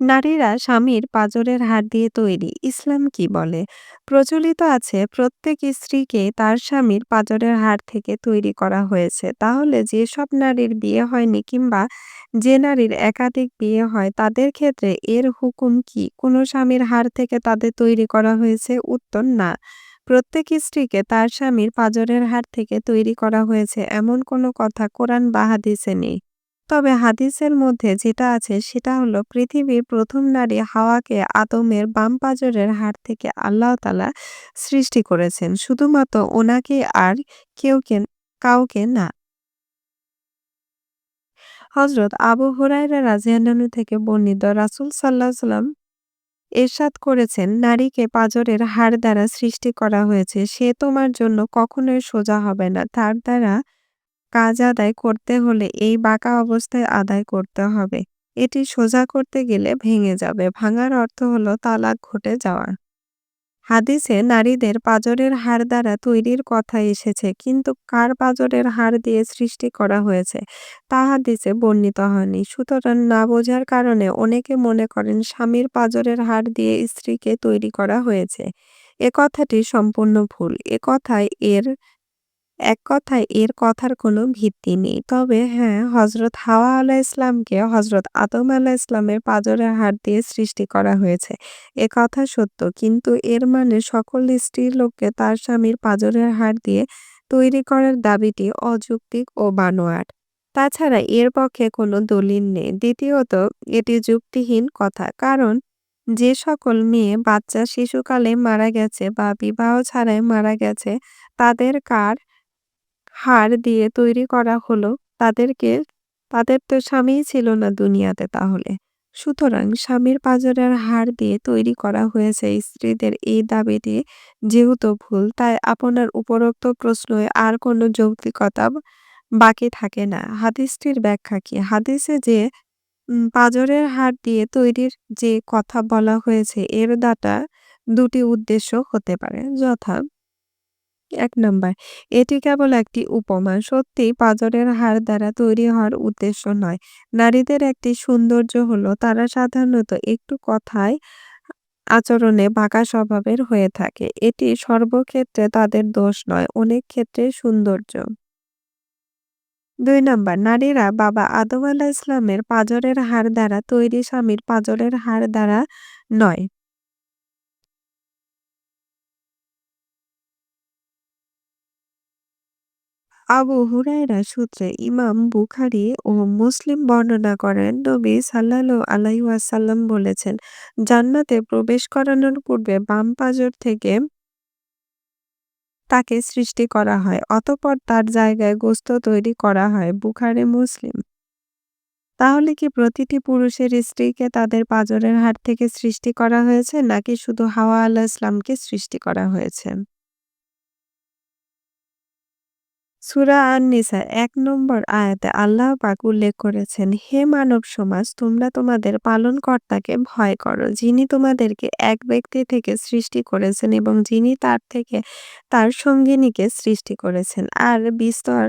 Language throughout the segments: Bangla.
নারীরা স্বামীর পাঁজরের হাড় দিয়ে তৈরি। ইসলাম কি বলে? প্রচলিত আছে, প্রত্যেক স্ত্রীকে তার স্বামীর পাঁজরের হাড় থেকে তৈরি করা হয়েছে। তাহলে যেসব নারীর বিয়ে হয়নি কিংবা যে নারীর একাধিক বিয়ে হয়, তাদের ক্ষেত্রে এর হুকুম কি? কোনো স্বামীর হাড় থেকে তাদের তৈরি করা হয়েছে? উত্তর, না। প্রত্যেক স্ত্রীকে তার স্বামীর পাঁজরের হাড় থেকে তৈরি করা হয়েছে, এমন কোনো কথা কোরআন বা হাদিসে নেই। তবে হাদিসের মধ্যে যেটা আছে সেটা হলো পৃথিবীর প্রথম নারী হাওয়াকে আদমের বাম পাঁজরের হাড় থেকে আল্লাহ তালা সৃষ্টি করেছেন। শুধুমাত্র ওনাকে আর কেউকে কাউকে না। হজরত আবু হুরায়রা রাজিয়ান্নানু থেকে বর্ণিত রাসুল সাল্লাহ সাল্লাম এরশাদ করেছেন, নারীকে পাঁজরের হাড় দ্বারা সৃষ্টি করা হয়েছে, সে তোমার জন্য কখনোই সোজা হবে না। তার দ্বারা কাজ আদায় করতে হলে এই বাঁকা অবস্থায় আদায় করতে হবে। এটি সোজা করতে গেলে ভেঙে যাবে। ভাঙার অর্থ হলো তালাক ঘটে যাওয়া হাদিসে নারীদের পাঁজরের হাড় দ্বারা তৈরির কথা এসেছে, কিন্তু কার পাঁজরের হাড় দিয়ে সৃষ্টি করা হয়েছে তা হাদিসে বর্ণিত হয়নি। সুতরাং না বোঝার কারণে অনেকে মনে করেন স্বামীর পাঁজরের হাড় দিয়ে স্ত্রীকে তৈরি করা হয়েছে। এ কথাটি সম্পূর্ণ ভুল। এ কথায় এর এক কথায় এর কথার কোনো ভিত্তি নেই। তবে হ্যাঁ হজরত হাওয়া আলাহ ইসলামকে হজরত আদম আলাহ ইসলামের পাঁজরের হাড় দিয়ে সৃষ্টি করা হয়েছে। এ কথা সত্য, কিন্তু এর মানে সকল স্ত্রীর লোককে তার স্বামীর পাঁজরের হাড় দিয়ে তৈরি করার দাবিটি অযৌক্তিক ও বানোয়াট। তাছাড়া এর পক্ষে কোনো দলিল নেই। দ্বিতীয়ত, এটি যুক্তিহীন কথা, কারণ যে সকল মেয়ে, বাচ্চা শিশুকালে মারা গেছে বা বিবাহ ছাড়াই মারা গেছে, তাদের কার হাড় দিয়ে তৈরি করা হলো, তাদেরকে, তাদের তো স্বামীই ছিল না দুনিয়াতে তাহলে। সুতরাং স্বামীর পাঁজরের হাড় দিয়ে তৈরি করা হয়েছে স্ত্রীদের এই দাবিটি যেহেতু ভুল, তাই আপনার উপরোক্ত প্রশ্নে আর কোনো যৌক্তিকতা বাকি থাকে না। হাদিসটির ব্যাখ্যা কি? হাদিসে যে পাঁজরের হাড় দিয়ে তৈরির যে কথা বলা হয়েছে, এর দাতা দুটি উদ্দেশ্য হতে পারে। যথা এক নম্বর। এটি কেবল একটি উপমা, সত্যিই পাঁজরের হাড় দ্বারা তৈরি হওয়ার উদ্দেশ্য নয়। নারীদের একটি সৌন্দর্য হলো তারা সাধারণত একটু কথায় আচরণে বাঁকা স্বভাবের হয়ে থাকে। এটি সর্বক্ষেত্রে তাদের দোষ নয়, অনেক ক্ষেত্রে সৌন্দর্য। দুই নম্বর, নারীরা বাবা আদম আলাহ ইসলামের পাঁজরের হাড় দ্বারা তৈরি স্বামীর পাঁজরের হাড় দ্বারা নয়। আবু হুরায়রা সূত্রে ইমাম বুখারী ও মুসলিম বর্ণনা করেন, নবী সাল্লাল্লাহু আলাইহি ওয়াসাল্লাম বলেছেন, জান্নাতে প্রবেশ করানোর পূর্বে বাম পাজর থেকে তাকে সৃষ্টি করা হয়, অতঃপর তার জায়গায় গোস্ত তৈরি করা হয়, বুখারে, মুসলিম। তাহলে কি প্রতিটি পুরুষের স্ত্রীকে তাদের পাজরের হাড় থেকে সৃষ্টি করা হয়েছে, নাকি শুধু হাওয়া আলাহ ইসলামকে সৃষ্টি করা হয়েছে? সূরা আন-নিসা ১ নম্বর আয়াতে আল্লাহ পাক উল্লেখ করেছেন, হে মানব সমাজ তোমরা তোমাদের পালনকর্তাকে ভয় করো, যিনি তোমাদেরকে এক ব্যক্তি থেকে সৃষ্টি করেছেন এবং যিনি তার থেকে তার সঙ্গিনীকে সৃষ্টি করেছেন আর বিস্তর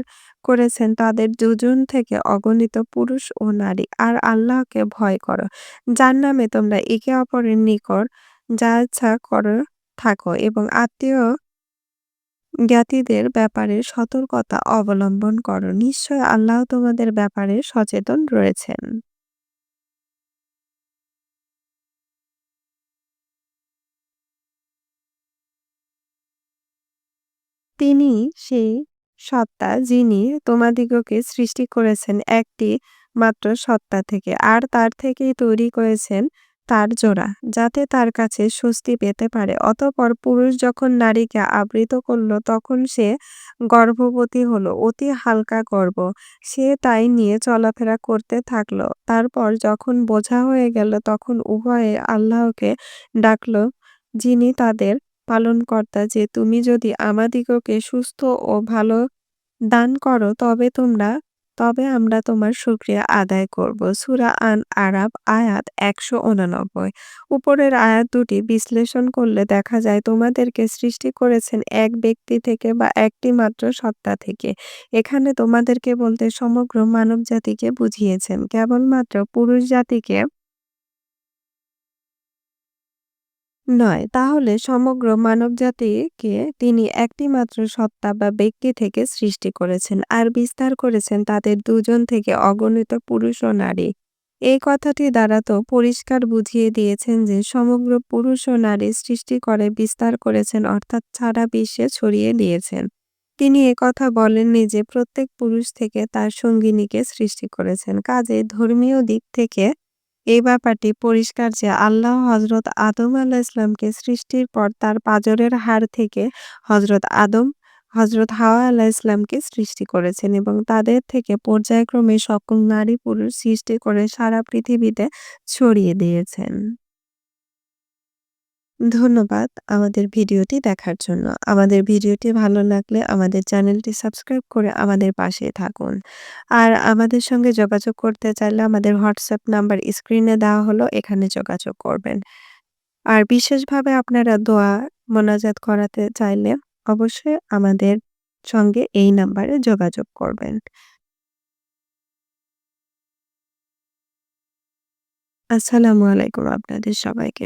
করেছেন তাদের দুজন থেকে অগণিত পুরুষ ও নারী। আর আল্লাহকে ভয় করো। যার নামে তোমরা একে অপরের নিকট যা ইচ্ছা করো থাকো এবং আত্মীয় জ্ঞাতিদের ব্যাপারে সতর্কতা অবলম্বন করো। নিশ্চয় আল্লাহ তোমাদের ব্যাপারে সচেতন রয়েছেন। তিনি সেই সত্তা যিনি তোমাদিগকে সৃষ্টি করেছেন, একটি মাত্র সত্তা থেকে। আর তার থেকেই তৈরি করেছেন তার জোড়া, যাতে তার কাছে স্বস্তি পেতে পারে। অতপর পুরুষ যখন নারীকে আবৃত করল, তখন সে গর্ভবতী হলো, অতি হালকা গর্ভ সে তাই নিয়ে চলাফেরা করতে থাকল। তারপর যখন বোঝা হয়ে গেল, তখন উভয়ে আল্লাহকে ডাকল, যিনি তাদের পালনকর্তা, যে তুমি যদি আমাদিগকে সুস্থ ও ভালো দান করো, তবে তোমরা তবে আমরা তোমার শুক্রিয়া আদায় করব। সুরা আন আরাব আয়াত একশো উনানব্বই। উপরের আয়াত দুটি বিশ্লেষণ করলে দেখা যায় তোমাদেরকে সৃষ্টি করেছেন এক ব্যক্তি থেকে বা একটি মাত্র সত্তা থেকে। এখানে তোমাদেরকে বলতে সমগ্র মানব জাতিকে বুঝিয়েছেন। কেবলমাত্র পুরুষ জাতিকে নয়, তাহলে সমগ্র মানবজাতিকে তিনি একটিমাত্র সত্তা বা ব্যক্তি থেকে সৃষ্টি করেছেন আর বিস্তার করেছেন তাদের দুজন থেকে অগণিত পুরুষ ও নারী। এই কথাটি দ্বারা তো পরিষ্কার বুঝিয়ে দিয়েছেন যে সমগ্র পুরুষ ও নারী সৃষ্টি করে বিস্তার করেছেন অর্থাৎ সারা বিশ্বে ছড়িয়ে দিয়েছেন। তিনি একথা বলেননি যে প্রত্যেক পুরুষ থেকে তার সঙ্গিনীকে সৃষ্টি করেছেন। কাজেই ধর্মীয় দিক থেকে এই ব্যাপারটি পরিষ্কার যে আল্লাহ হজরত আদম আলাইহিসসালামকে সৃষ্টির পর তার পাজরের হাড় থেকে হজরত আদম, হজরত হাওয়া আলাইহিসসালামকে সৃষ্টি করেছেন এবং তাদের থেকে পর্যায়ক্রমে সকল নারী-পুরুষ সৃষ্টি করে সারা পৃথিবীতে ছড়িয়ে দিয়েছেন। ধন্যবাদ আমাদের ভিডিওটি দেখার জন্য। আমাদের ভিডিওটি ভালো লাগলে আমাদের চ্যানেলটি সাবস্ক্রাইব করে আমাদের পাশেই থাকুন। আর আমাদের সঙ্গে যোগাযোগ করতে চাইলে আমাদের হোয়াটসঅ্যাপ নাম্বার স্ক্রিনে দেওয়া হলো, এখানে যোগাযোগ করবেন। আর বিশেষভাবে আপনারা দোয়া, মোনাজাত করাতে চাইলে অবশ্যই আমাদের সঙ্গে এই নাম্বারে যোগাযোগ করবেন। আসসালামু আলাইকুম আপনাদের সবাইকে।